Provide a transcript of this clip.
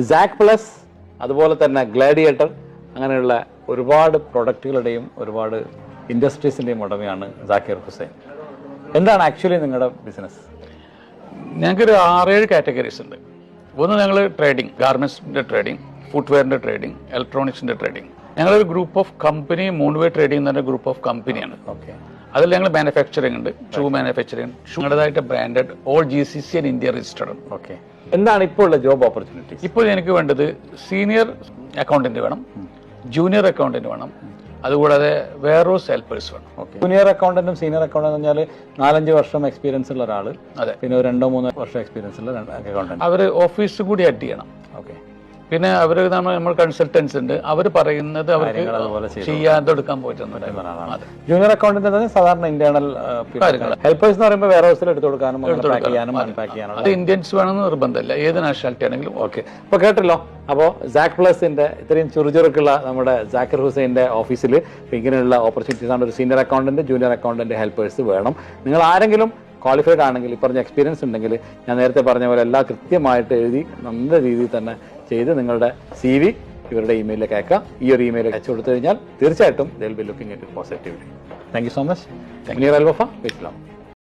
സാക് plus അതുപോലെ തന്നെ gladiator അങ്ങനെയുള്ള ഒരുപാട് പ്രൊഡക്റ്റുകളുടെയും ഒരുപാട് ഇൻഡസ്ട്രീസിന്റെയും ഉടമയാണ് ജാക്കിർ ഹുസൈൻ എന്താണ് ആക്ച്വലി നിങ്ങളുടെ ബിസിനസ് ഞങ്ങൾക്കൊരു ആറേഴ് കാറ്റഗറീസ് ഉണ്ട്. ഒന്ന് ഞങ്ങൾ ട്രേഡിംഗ് ഗാർമെൻസിന്റെ ട്രേഡിംഗ് ഫുട്വെയറിന്റെ ട്രേഡിംഗ് ഇലക്ട്രോണിക്സിന്റെ ട്രേഡിംഗ് ഞങ്ങളൊരു ഗ്രൂപ്പ് ഓഫ് കമ്പനി മൂന്ന് മൂൺവേ ട്രേഡിംഗ് എന്ന് പറഞ്ഞ ഗ്രൂപ്പ് ഓഫ് കമ്പനിയാണ് ഓക്കെ അതിൽ ഞങ്ങൾ മാനുഫാക്ചറിംഗ് ഉണ്ട്. Shoe manufacturing ഷൂടേതായിട്ട് branded all G C C and India registered okay എന്താണ് ഇപ്പോൾ ഉള്ള ജോബ് ഓപ്പർച്യൂണിറ്റി ഇപ്പോൾ എനിക്ക് വേണ്ടത് സീനിയർ അക്കൗണ്ടന്റ് വേണം. ജൂനിയർ അക്കൗണ്ടന്റ് വേണം. അതുകൂടാതെ വേറൊരു സെൽഫേഴ്സ് വേണം. ഓക്കെ ജൂനിയർ അക്കൗണ്ടന്റും സീനിയർ അക്കൗണ്ടന്റ് പറഞ്ഞാൽ നാലഞ്ച് വർഷം എക്സ്പീരിയൻസ് ഉള്ള ഒരാൾ അതെ. പിന്നെ രണ്ടോ മൂന്നോ വർഷം എക്സ്പീരിയൻസ് ഉള്ള അക്കൗണ്ടന്റ് അവർ ഓഫീസ് കൂടി അഡ് ചെയ്യണം. പിന്നെ അവർ നമ്മൾ നമ്മൾ കൺസൾട്ടൻസ് ഉണ്ട്. അവർ പറയുന്നത് അവർക്ക് ചെയ്യാതെ എടുക്കാൻ പോയിട്ടുണ്ട് ജൂനിയർ അക്കൗണ്ടന്റ് സാധാരണ ഇന്റേണൽ ഹെൽപ്പേഴ്സ് എന്ന് പറയുമ്പോൾ വേറെ ഹൗസിൽ എടുത്തു കൊടുക്കാനും അത്. ഇന്ത്യൻസ് വേണമെന്ന് നിർബന്ധമില്ല. ഏത് നാഷണാലിറ്റി ആണെങ്കിലും ഓക്കെ അപ്പൊ കേട്ടല്ലോ. അപ്പോൾ ജാക്ക് പ്ലസിന്റെ ഇത്രയും ചുറുചുറുക്കുള്ള നമ്മുടെ ജാക്കിർ ഹുസൈന്റെ ഓഫീസിൽ ഇങ്ങനെയുള്ള ഓപ്പർച്യൂണിറ്റീസ് ആണ്. ഒരു senior accountant junior accountant helpers വേണം. നിങ്ങൾ ആരെങ്കിലും ക്വാളിഫൈഡ് ആണെങ്കിൽ ഈ പറഞ്ഞ എക്സ്പീരിയൻസ് ഉണ്ടെങ്കിൽ ഞാൻ നേരത്തെ പറഞ്ഞ പോലെ എല്ലാം കൃത്യമായിട്ട് എഴുതി നല്ല രീതിയിൽ തന്നെ ചെയ്ത് നിങ്ങളുടെ സി വി ഇവരുടെ ഇമെയിലിലേക്ക് അയക്കാം. ഈ ഒരു ഇമെയിൽ അയച്ചു കൊടുത്തു കഴിഞ്ഞാൽ തീർച്ചയായിട്ടും will be looking it positively thank you so much Muneer Alwafa വിസ്ലാം